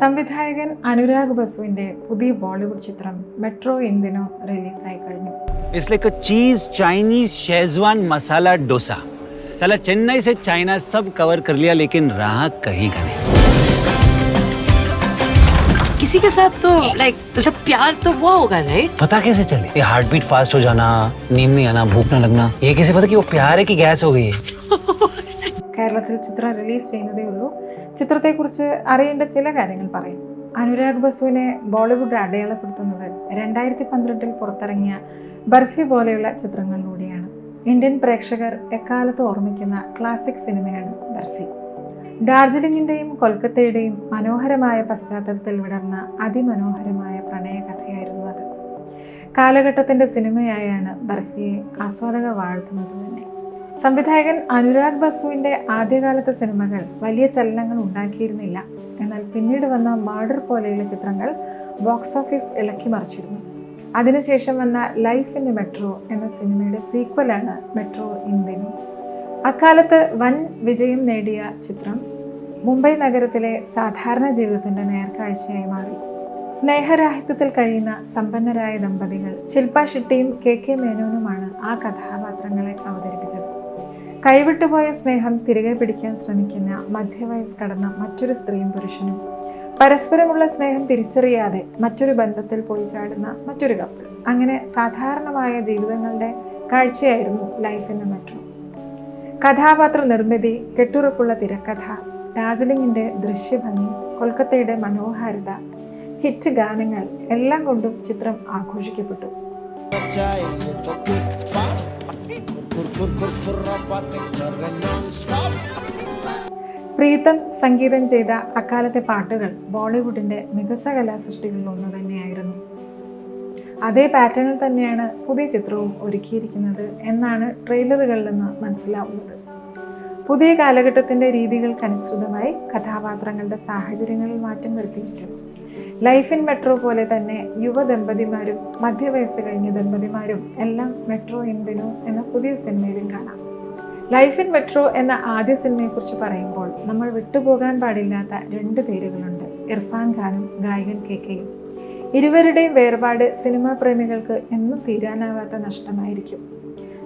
സംവിധായകൻ അനുരാഗ് ബസുവിന്റെ പുതിയ ബോളിവുഡ് ചിത്രം മെട്രോ ഇന്ത്യനോ റിലീസായി കഴിഞ്ഞു इट्स लाइक अ चीज चाइनीज शेजवान मसाला डोसा साला चेन्नई से चाइना सब कवर कर लिया लेकिन रहा कहीं का नहीं किसी के साथ तो लाइक मतलब प्यार तो वो होगा राइट पता कैसे चले ये हार्ट बीट फास्ट हो जाना नींद नहीं आना भूख ना लगना ये कैसे पता कि वो प्यार है कि गैस हो गई है കേരളത്തിൽ ചിത്രം റിലീസ് ചെയ്യുന്നതേ ഉള്ളൂ. ചിത്രത്തെക്കുറിച്ച് അറിയേണ്ട ചില കാര്യങ്ങൾ പറയാം. അനുരാഗ് ബസുവിനെ ബോളിവുഡ് അടയാളപ്പെടുത്തുന്നത് രണ്ടായിരത്തി പന്ത്രണ്ടിൽ പുറത്തിറങ്ങിയ ബർഫി പോലെയുള്ള ചിത്രങ്ങളിലൂടെയാണ്. ഇന്ത്യൻ പ്രേക്ഷകർ എക്കാലത്ത് ഓർമ്മിക്കുന്ന ക്ലാസിക് സിനിമയാണ് ബർഫി. ഡാർജിലിംഗിന്റെയും കൊൽക്കത്തയുടെയും മനോഹരമായ പശ്ചാത്തലത്തിൽ വിടർന്ന അതിമനോഹരമായ പ്രണയകഥയായിരുന്നു അത്. കാലഘട്ടത്തിന്റെ സിനിമയായാണ് ബർഫിയെ ആസ്വാദകർ വാഴ്ത്തുന്നത് തന്നെ. സംവിധായകൻ അനുരാഗ് ബസുവിന്റെ ആദ്യകാലത്തെ സിനിമകൾ വലിയ ചലനങ്ങൾ ഉണ്ടാക്കിയിരുന്നില്ല. എന്നാൽ പിന്നീട് വന്ന മാർഡർ പോലെയുള്ള ചിത്രങ്ങൾ ബോക്സ് ഓഫീസ് ഇളക്കി മറിച്ചിരുന്നു. അതിനുശേഷം വന്ന ലൈഫ് ഇൻ മെട്രോ എന്ന സിനിമയുടെ സീക്വലാണ് മെട്രോ ഇന്ത്യനും അക്കാലത്ത് വൻ വിജയം നേടിയ ചിത്രം മുംബൈ നഗരത്തിലെ സാധാരണ ജീവിതത്തിന്റെ നേർക്കാഴ്ചയായി മാറി. സ്നേഹരാഹിത്യത്തിൽ കഴിയുന്ന സമ്പന്നരായ ദമ്പതികൾ ശില്പ ഷെട്ടിയും കെ കെ മേനോനുമാണ് ആ കഥാപാത്രങ്ങളെ അവതരിപ്പിച്ചത്. കൈവിട്ടുപോയ സ്നേഹം തിരികെ പിടിക്കാൻ ശ്രമിക്കുന്ന മധ്യവയസ് കടന്ന മറ്റൊരു സ്ത്രീയും പുരുഷനും. പരസ്പരമുള്ള സ്നേഹം തിരിച്ചറിയാതെ മറ്റൊരു ബന്ധത്തിൽ പോയി ചാടുന്ന മറ്റൊരു കപ്പിൾ അങ്ങനെ സാധാരണമായ ജീവിതങ്ങളുടെ കാഴ്ചയായിരുന്നു ലൈഫ് എന്ന മെട്രോ കഥാപാത്ര നിർമ്മിതി കെട്ടുറപ്പുള്ള തിരക്കഥ ഡാർജിലിംഗിന്റെ ദൃശ്യഭംഗി കൊൽക്കത്തയുടെ മനോഹാരിത ഹിറ്റ് ഗാനങ്ങൾ എല്ലാം കൊണ്ടും ചിത്രം ആഘോഷിക്കപ്പെട്ടു. പ്രീതം സംഗീതം ചെയ്ത അക്കാലത്തെ പാട്ടുകൾ ബോളിവുഡിന്റെ മികച്ച കലാസൃഷ്ടികളിൽ ഒന്ന് തന്നെയായിരുന്നു. അതേ പാറ്റേണിൽ തന്നെയാണ് പുതിയ ചിത്രവും ഒരുക്കിയിരിക്കുന്നത് എന്നാണ് ട്രെയിലറുകളിൽ നിന്ന് മനസ്സിലാവുന്നത്. പുതിയ കാലഘട്ടത്തിന്റെ രീതികൾക്കനുസൃതമായി കഥാപാത്രങ്ങളുടെ സാഹചര്യങ്ങളിൽ മാറ്റം വരുത്തിയിരിക്കുന്നു. ലൈഫ് ഇൻ മെട്രോ പോലെ തന്നെ യുവ ദമ്പതിമാരും മധ്യവയസ്സ് കഴിഞ്ഞ ദമ്പതിമാരും എല്ലാം മെട്രോ എന്തിനു എന്ന പുതിയ സിനിമയിലും കാണാം. ലൈഫ് ഇൻ മെട്രോ എന്ന ആദ്യ സിനിമയെക്കുറിച്ച് പറയുമ്പോൾ നമ്മൾ വിട്ടുപോകാൻ പാടില്ലാത്ത രണ്ട് പേരുകളുണ്ട്. ഇർഫാൻ ഖാനും ഗായകൻ കെ കെയും ഇരുവരുടെയും വേർപാട് സിനിമാ പ്രേമികൾക്ക് എന്നും തീരാനാവാത്ത നഷ്ടമായിരിക്കും.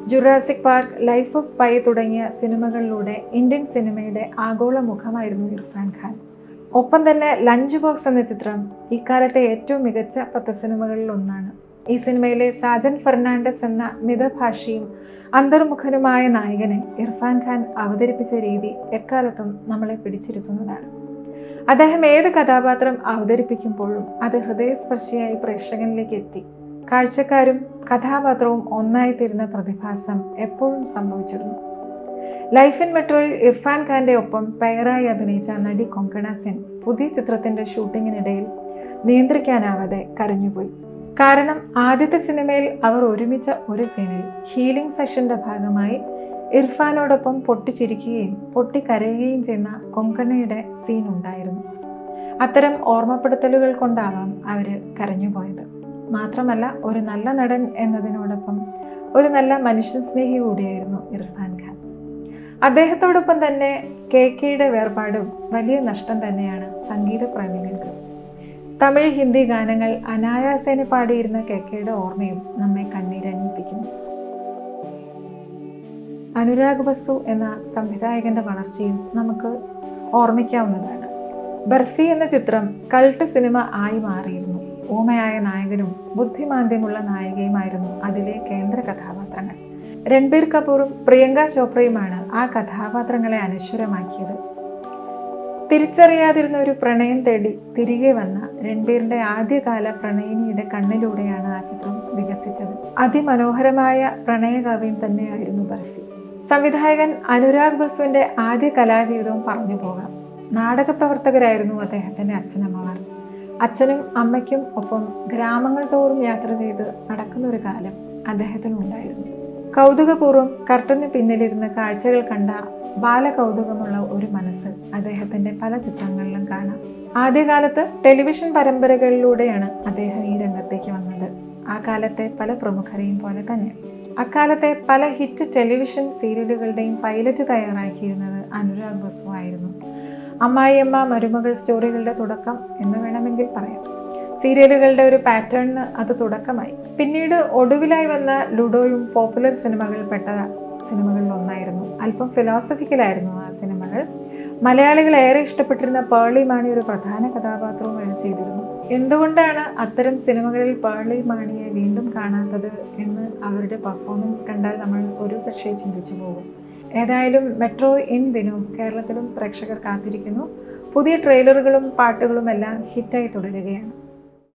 Jurassic park life of pi തുടങ്ങിയ സിനിമകളിലൂടെ ഇന്ത്യൻ സിനിമയുടെ ആഗോള മുഖമായിരുന്നു ഇർഫാൻ ഖാൻ. ഒപ്പം തന്നെ ലഞ്ച് ബോക്സ് എന്ന ചിത്രം ഇക്കാലത്തെ ഏറ്റവും മികച്ച പത്ത് സിനിമകളിൽ ഒന്നാണ്. ഈ സിനിമയിലെ സാജൻ ഫെർണാണ്ടസ് എന്ന മിതഭാഷിയും അന്തർമുഖനുമായ നായകനെ ഇർഫാൻ ഖാൻ അവതരിപ്പിച്ച രീതി എക്കാലത്തും നമ്മളെ പിടിച്ചിരുത്തുന്നതാണ്. അദ്ദേഹം ഏത് കഥാപാത്രം അവതരിപ്പിക്കുമ്പോഴും അത് ഹൃദയസ്പർശിയായി പ്രേക്ഷകനിലേക്ക് എത്തി. കാഴ്ചക്കാരും കഥാപാത്രവും ഒന്നായി ഒന്നായിത്തീരുന്ന പ്രതിഭാസം എപ്പോഴും സംഭവിച്ചിരുന്നു. ലൈഫ് ഇൻ മെട്രോയിൽ ഇർഫാൻ ഖാന്റെ ഒപ്പം പെയറായി അഭിനയിച്ച നടി കൊങ്കണ സെൻ പുതിയ ചിത്രത്തിന്റെ ഷൂട്ടിങ്ങിനിടയിൽ നിയന്ത്രിക്കാനാവാതെ കരഞ്ഞുപോയി. കാരണം ആദ്യത്തെ സിനിമയിൽ അവർ ഒരുമിച്ച ഒരു സീനിൽ ഹീലിംഗ് സെഷന്റെ ഭാഗമായി ഇർഫാനോടൊപ്പം പൊട്ടിച്ചിരിക്കുകയും പൊട്ടിക്കരയുകയും ചെയ്യുന്ന കൊങ്കണയുടെ സീൻ ഉണ്ടായിരുന്നു. അത്തരം ഓർമ്മപ്പെടുത്തലുകൾ കൊണ്ടാവാം അവർ കരഞ്ഞുപോയത്. മാത്രമല്ല ഒരു നല്ല നടൻ എന്നതിനോടൊപ്പം ഒരു നല്ല മനുഷ്യ സ്നേഹി കൂടിയായിരുന്നു ഇർഫാൻ ഖാൻ. അദ്ദേഹത്തോടൊപ്പം തന്നെ കെ കെയുടെ വേർപാടും വലിയ നഷ്ടം തന്നെയാണ് സംഗീത പ്രേമികൾക്ക്. തമിഴ് ഹിന്ദി ഗാനങ്ങൾ അനായാസേന പാടിയിരുന്ന കെ കെയുടെ ഓർമ്മയും നമ്മെ കണ്ണീരണിപ്പിക്കുന്നു. അനുരാഗ് ബസു എന്ന സംവിധായകന്റെ വളർച്ചയും നമുക്ക് ഓർമ്മിക്കാവുന്നതാണ്. ബർഫി എന്ന ചിത്രം കൾട്ട് സിനിമ ആയി മാറിയിരുന്നു. ഊമയായ നായകനും ബുദ്ധിമാന്ദ്യമുള്ള നായികയുമായിരുന്നു അതിലെ കേന്ദ്ര കഥാപാത്രങ്ങൾ. രൺബീർ കപൂറും പ്രിയങ്ക ചോപ്രയുമാണ് ആ കഥാപാത്രങ്ങളെ അനശ്വരമാക്കിയത്. തിരിച്ചറിയാതിരുന്ന ഒരു പ്രണയം തേടി തിരികെ വന്ന രൺബീറിന്റെ ആദ്യകാല പ്രണയിനിയുടെ കണ്ണിലൂടെയാണ് ആ ചിത്രം വികസിച്ചത്. അതിമനോഹരമായ പ്രണയകാവ്യം തന്നെയായിരുന്നു ബർഫി. സംവിധായകൻ അനുരാഗ് ബസുവിന്റെ ആദ്യ കലാജീവിതവും പറഞ്ഞു പോകാം. നാടക പ്രവർത്തകരായിരുന്നു അദ്ദേഹത്തിന്റെ അച്ഛനമ്മമാർ. അച്ഛനും അമ്മയ്ക്കും ഒപ്പം ഗ്രാമങ്ങൾ തോറും യാത്ര ചെയ്ത് നടക്കുന്ന ഒരു കാലം അദ്ദേഹത്തിനുണ്ടായിരുന്നു. കൗതുകപൂർവം കർട്ടന് പിന്നിലിരുന്ന് കാഴ്ചകൾ കണ്ട ബാലകൗതുകമുള്ള ഒരു മനസ്സ് അദ്ദേഹത്തിന്റെ പല ചിത്രങ്ങളിലും കാണാം. ആദ്യകാലത്ത് ടെലിവിഷൻ പരമ്പരകളിലൂടെയാണ് അദ്ദേഹം ഈ രംഗത്തേക്ക് വന്നത്. ആ കാലത്തെ പല പ്രമുഖരെയും പോലെ തന്നെ. അക്കാലത്തെ പല ഹിറ്റ് ടെലിവിഷൻ സീരിയലുകളുടെയും പൈലറ്റ് തയ്യാറാക്കിയിരുന്നത് അനുരാഗ് ബസു ആയിരുന്നു. അമ്മായിയമ്മ മരുമകൾ സ്റ്റോറികളുടെ തുടക്കം എന്ന് വേണമെങ്കിൽ പറയാം. സീരിയലുകളുടെ ഒരു പാറ്റേണിന് അത് തുടക്കമായി. പിന്നീട് ഒടുവിലായി വന്ന ലുഡോയും പോപ്പുലർ സിനിമകളിൽപ്പെട്ട സിനിമകളിൽ ഒന്നായിരുന്നു. അല്പം ഫിലോസഫിക്കലായിരുന്നു ആ സിനിമകൾ. മലയാളികൾ ഏറെ ഇഷ്ടപ്പെട്ടിരുന്ന പേർളി മാണി ഒരു പ്രധാന കഥാപാത്രവും ചെയ്തിരുന്നു. എന്തുകൊണ്ടാണ് അത്തരം സിനിമകളിൽ പേർളി മാണിയെ വീണ്ടും കാണാത്തത് എന്ന് അവരുടെ പെർഫോമൻസ് കണ്ടാൽ നമ്മൾ ഒരു പക്ഷേ ചിന്തിച്ചു പോകും. ഏതായാലും മെട്രോ ഇൻ ദിനവും കേരളത്തിലും പ്രേക്ഷകർ കാത്തിരിക്കുന്നു. പുതിയ ട്രെയിലറുകളും പാട്ടുകളും എല്ലാം ഹിറ്റായി തുടരുകയാണ്.